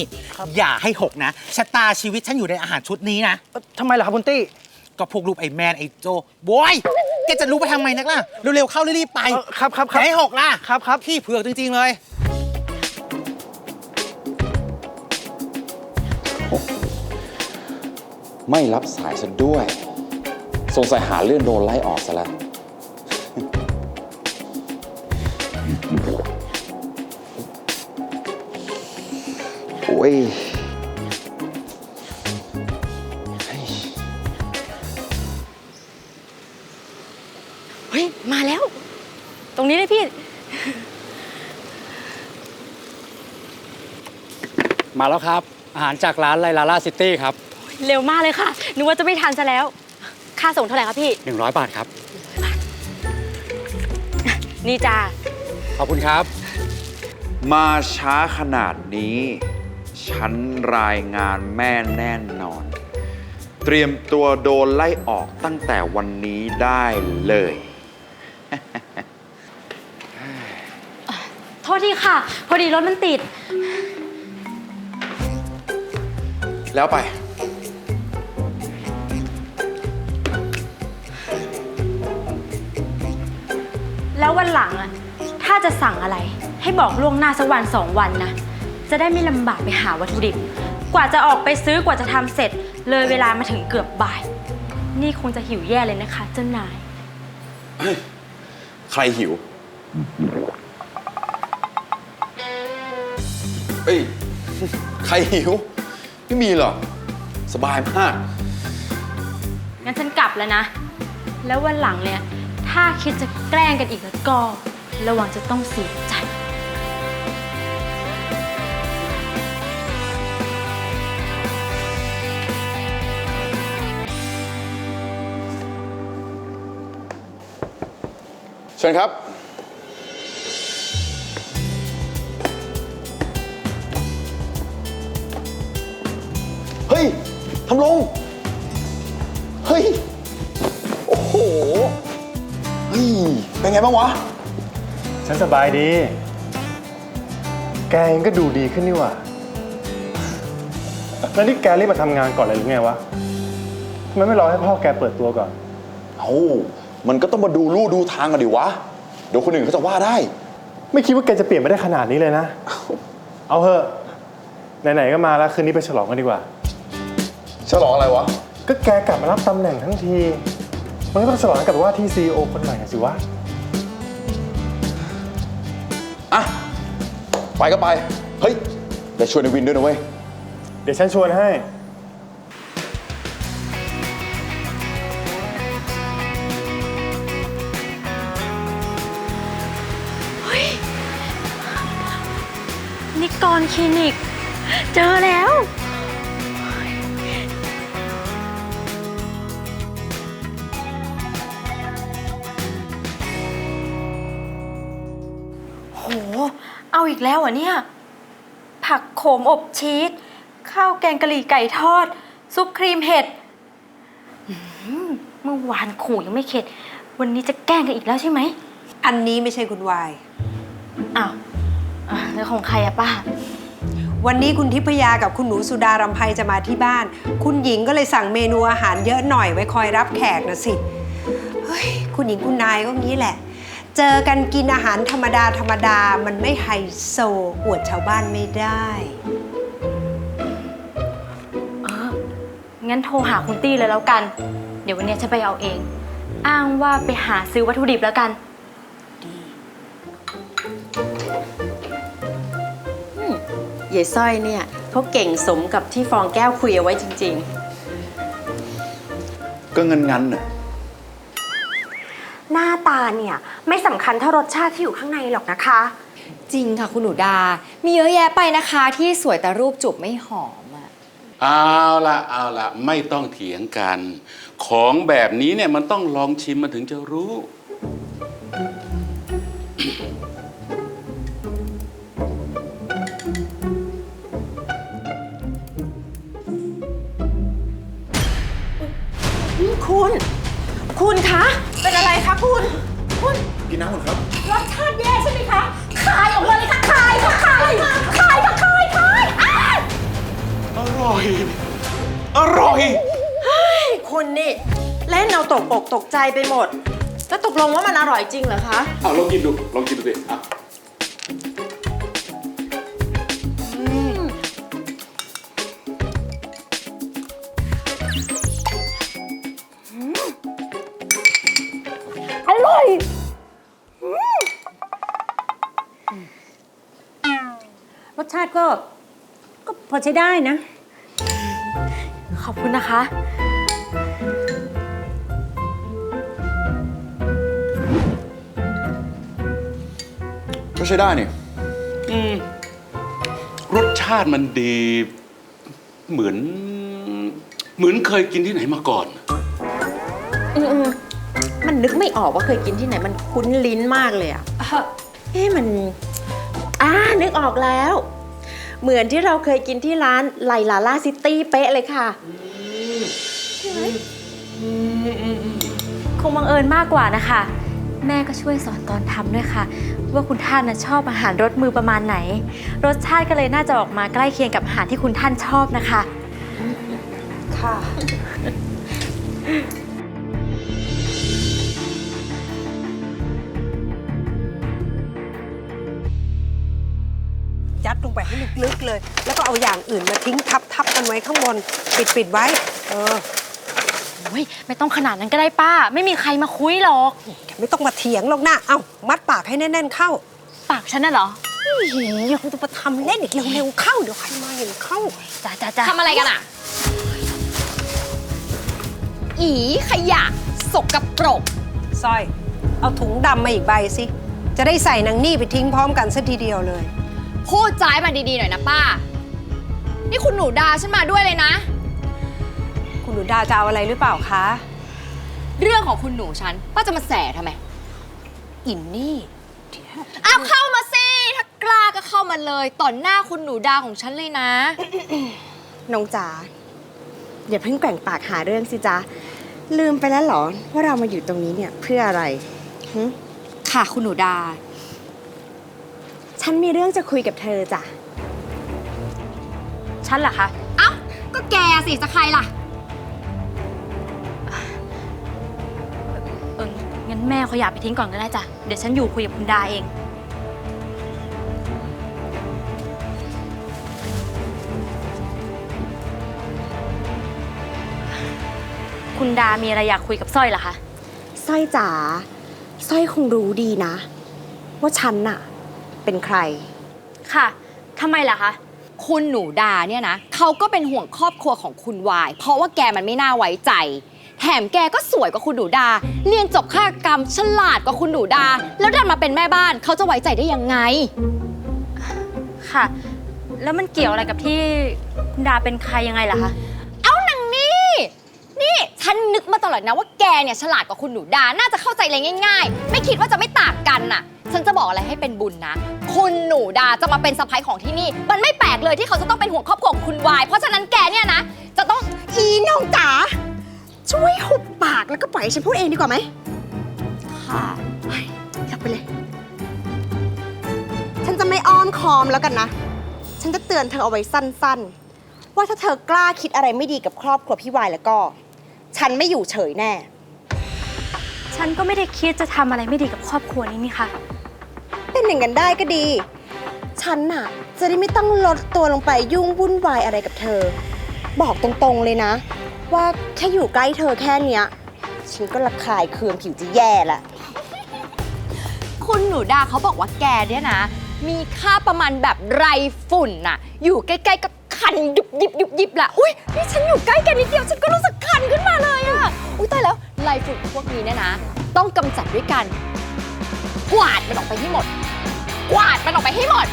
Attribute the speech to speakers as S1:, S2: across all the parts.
S1: นี่ อย่าให้หกนะชะตาชีวิตฉันอยู่ในอาหารชุดนี้นะ
S2: เอ่อทำไมล่ะครับคุณตี้
S1: ก็พวกรูปไอ้แมนไอ้โจบอยแกจะรู้ไปทำไมนักล่ะ เร็วๆเข้ารีบๆไป
S2: เอ่อครับครับค
S1: อ
S2: รับ
S1: ย่าให้หกล่ะ
S2: ครับครับ
S1: พี่เผือกจริงๆเลย
S3: ไม่รับสายซะด้วย สงสัยหาเรื่องโดนไล่ออกซะแล้ว โอ้ย
S4: เฮ้ย มาแล้ว ตรงนี้เลยพี่
S5: มาแล้วครับ อาหารจากร้านไลลาล่าซิตี้ครับ
S4: เร็วมากเลยค่ะ นึกว่าจะไม่ทันซะแล้ว ค่าส่งเท่าไหร่ครับพี่
S5: 100 บาทครับ
S4: นี่จ้า
S5: ขอบคุณครับ
S3: มาช้าขนาดนี้ ฉันรายงานแม่แน่นอน เตรียมตัวโดนไล่ออกตั้งแต่วันนี้ได้เลย
S4: โทษทีค่ะ พอดีรถมันติด
S3: แล้วไป
S4: แล้ววันหลังอะถ้าจะสั่งอะไร ให้บอกล่วงหน้าสักวันสองวันนะ จะได้ไม่ลำบากไปหาวัตถุดิบ กว่าจะออกไปซื้อกว่าจะทำเสร็จ เลยเวลามาถึงเกือบบ่าย นี่คงจะหิวแย่เลยนะคะเจ้านาย
S3: ใครหิว เอ้ย ใครหิว ไม่มีหรอก สบายมาก
S4: งั้นฉันกลับแล้วนะ แล้ววันหลังเนี่ย ถ้าคิดจะแกล้งกันอีกแล้วก็ ระวังจะต้องเสียใจ
S3: เชิญครับ เฮ้ย ทำลง เฮ้ย โอ้โห เฮ้ย เป็นไงบ้างวะ
S6: ฉันสบายดี แกเองก็ดูดีขึ้นนี่หว่า แล้วนี่แกรีบมาทำงานก่อนเลยหรือไงวะทำไมไม่รอให้พ่อแกเปิดตัวก่อน
S3: เอ้า มันก็ต้องมาดูลู่ดูทางกันดิวะ เดี๋ยวคนอื่นเขาจะว่าได้
S6: ไม่คิดว่าแกจะเปลี่ยนไปได้ขนาดนี้เลยนะ เอาเถอะไหนๆก็มาแล้วคืนนี้ไปฉลองกันดีกว่า
S3: ฉลองอะไรวะ
S6: ก็แกกลับมารับตำแหน่งทั้งที มันก็ต้องฉลองกับว่าที่ซีอคนใหม่อะสิวะ
S3: อะ ไปก็ไป เฮ้ยแต่ชวนในวินด้วยนะเว้ย
S6: เดี๋ยวฉันชวนให้
S4: นิกรคลินิก เจอแล้ว โห เอาอีกแล้วเหรอะเนี่ย ผักโขมอบชีส ข้าวแกงกะหรี่ไก่ทอด ซุปครีมเห็ดอื้อหือเมื่อวานขู่ยังไม่เข็ด วันนี้จะแกล้งกันอีกแล้วใช่ไหม
S7: อันนี้ไม่ใช่คุณวาย
S4: อ้าว อะแล้วของใครอะป้า
S7: วันนี้คุณทิพยากับคุณหนูสุดารำไพจะมาที่บ้าน คุณหญิงก็เลยสั่งเมนูอาหารเยอะหน่อยไว้คอยรับแขกนะสิ เฮ้ย คุณหญิงคุณนายก็งี้แหละ เจอกันกินอาหารธรรมดาธรรมดามันไม่ไฮโซอวดชาวบ้านไม่ได้
S4: เออ งั้นโทรหาคุณตี้เลยแล้วกัน เดี๋ยววันนี้ฉันไปเอาเอง อ้างว่าไปหาซื้อวัตถุดิบแล้วกัน
S8: ยายสร้อยเนี่ยเขาเก่งสมกับที่ฟองแก้วคุยเอาไว้จริง
S3: ก็เงินงันน่ะ
S9: หน้าตาเนี่ยไม่สำคัญเท่ารสชาติที่อยู่ข้างในหรอกนะคะ
S10: จริงค่ะคุณหนูดา มีเยอะแยะไปนะคะที่สวยแต่รูปจูบไม่หอมอะ
S11: เอาละเอาละไม่ต้องเถียงกัน ของแบบนี้เนี่ยมันต้องลองชิมมันถึงจะรู้
S8: คุณ คุณคะ เป็นอะไรคะคุณ
S3: กินน้ำก่อนครับ
S8: รสชาติแย่ใช่ไหมคะคายออกมาเลยค่ะคายค่ะคายคายค่ะคายคายอ้าย
S11: ร่อย อร่อย
S8: คุณนี่เล่นเอาตกอกตกใจไปหมด แล้วตกลงว่ามันอร่อยจริงเหรอคะ
S11: เอาลองกินดู ลองกินดูสิอะ
S7: พอใช้ได้นะ
S4: ขอบคุณนะคะ
S3: ก็ใช้ได้นี่
S11: อืมรสชาติมันดี เหมือน เหมือนเคยกินที่ไหนมาก่อน
S8: อืมๆมันนึกไม่ออกว่าเคยกินที่ไหน มันคุ้นลิ้นมากเลยอะเอ๊ะมัน อ่านึกออกแล้ว เหมือนที่เราเคยกินที่ร้านไลลาล่าซิตี้เป๊ะเลยค่ะ
S4: คงบังเอิญมากกว่านะคะ แม่ก็ช่วยสอนตอนทำด้วยค่ะ ว่าคุณท่านนะชอบอาหารรสมือประมาณไหน รสชาติก็เลยน่าจะออกมาใกล้เคียงกับอาหารที่คุณท่านชอบนะคะ
S7: ค่ะ ลงไปให้ลึกๆเลย แล้วก็เอาอย่างอื่นมาทิ้งทับทับๆกันไว้ข้างบน ปิดปิดๆไว้ เออ
S4: โอ้ยไม่ต้องขนาดนั้นก็ได้ป้า ไม่มีใครมาคุยหรอก
S7: ไม่ต้องมาเถียงหรอกนะเอามัดปากให้แน่น ๆ เข้า
S4: ปากฉันน่ะเหรอ
S7: เฮ้ยคุณจะมาทำเล่นอีกเร็วๆเข้าเดี๋ยวใครมาเห็นเข้า
S4: จ้าจ้าจ้า
S10: ทำอะไรกันอะ อีขยะสกกับปรก
S7: สร้อย เอาถุงดำมาอีกใบสิ จะได้ใส่นางนี่ไปทิ้งพร้อมกันสัทีเดียวเลย
S10: พูดจ้ายมาดีๆหน่อยนะป้า นี่คุณหนูดาฉันมาด้วยเลยนะ
S7: คุณหนูดาจะเอาอะไรหรือเปล่าคะ
S10: เรื่องของคุณหนูฉันป้าจะมาแสทำไม
S7: อินนี่
S10: อ้าวเข้ามาสิถ้ากล้าก็เข้ามาเลยต่อหน้าคุณหนูดาของฉันเลยนะ
S8: น้องจ๋าอย่าเพิ่งแกว่งปากหาเรื่องสิจ๊ะ ลืมไปแล้วเหรอ ว่าเรามาอยู่ตรงนี้เนี่ยเพื่ออะไรหึ
S10: ค่ะคุณหนูดา
S8: ฉันมีเรื่องจะคุยกับเธอจ้ะ
S4: ฉันเหรอคะ
S10: เอ้า ก็แกสิจะใครล่ะ
S4: เอองั้นแม่เขาอยากไปทิ้งก่อนก็ได้จ้ะ เดี๋ยวฉันอยู่คุยกับคุณดาเอง คุณดามีอะไรอยากคุยกับสร้อยเหรอคะ
S8: สร้อยจ๋า สร้อยคงรู้ดีนะ ว่าฉันน่ะ เป็นใคร
S4: ค่ะทำไมล่ะคะ
S10: คุณหนูดาเนี่ยนะเขาก็เป็นห่วงครอบครัวของคุณวาย เพราะว่าแกมันไม่น่าไว้ใจ แถมแกก็สวยกว่าคุณหนูดา เรียนจบข้ากรรมฉลาดกว่าคุณหนูดา แล้วดันมาเป็นแม่บ้านเขาจะไว้ใจได้ยังไง
S4: ค่ะ แล้วมันเกี่ยวอะไรกับที่คุณดาเป็นใครยังไงล่ะคะ
S10: เอาหนังนี่นี่ ฉันนึกมาตลอดนะว่าแกเนี่ยฉลาดกว่าคุณหนูดา น่าจะเข้าใจอะไรง่าย ๆ ไม่คิดว่าจะไม่ต่างกันน่ะ ฉันจะบอกอะไรให้เป็นบุญนะ คุณหนูดาจะมาเป็นสะพ้ายของที่นี่ มันไม่แปลกเลยที่เขาจะต้องเป็นห่วงครอบครัวของคุณวาย เพราะฉะนั้นแกเนี่ยนะ จะต้อง
S8: อีน้องจ๋าช่วยหุบปากแล้วก็ปล่อยให้ฉันพูดเองดีกว่าไหม
S10: ค่ะ
S8: หลับไปเลย ฉันจะไม่อ้อมคอมแล้วกันนะ ฉันจะเตือนเธอเอาไว้สั้นๆ ว่าถ้าเธอกล้าคิดอะไรไม่ดีกับครอบครัวพี่วายแล้วก็ ฉันไม่อยู่เฉยแน่
S4: ฉันก็ไม่ได้คิดจะทำอะไรไม่ดีกับครอบครัวนี้นี่ค่ะ
S8: เป็นอย่างนั้นได้ก็ดี ฉันน่ะ จะได้ไม่ต้องลดตัวลงไปยุ่งวุ่นวายอะไรกับเธอ บอกตรงๆเลยนะ ว่าแค่อยู่ใกล้เธอแค่เนี้ย ฉันก็ระคายเคืองผิวจะแย่ละ
S10: คุณหนูดาเขาบอกว่าแกเนี่ยนะ มีค่าประมาณแบบไรฝุ่นน่ะ อยู่ใกล้ๆก็คันยุบยิบยุบยิบละอุ้ยนี่ฉันอยู่ใกล้แกันนิดเดียว ฉันก็รู้สึกคั นขึ้นมาเลยอะอุ้ยตายแล้วไรฝุ่นพวกนี้เนี่ยนะ ต้องกำจัดด้วยกันกวาดมันออกไปให้หมด กวาดมันออกไปให้หมด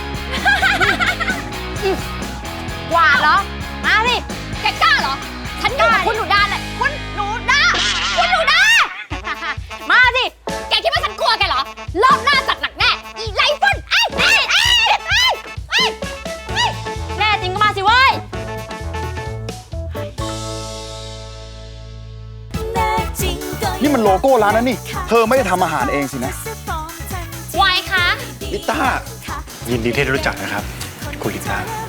S10: กวาดเหรอ มาสิ
S3: นั้นนี่ เธอไม่ได้ทำอาหารเองสินะ
S10: วายคะ
S3: ลิต้า
S6: ยินดีที่ได้รู้จักนะครับ คุณลิต้า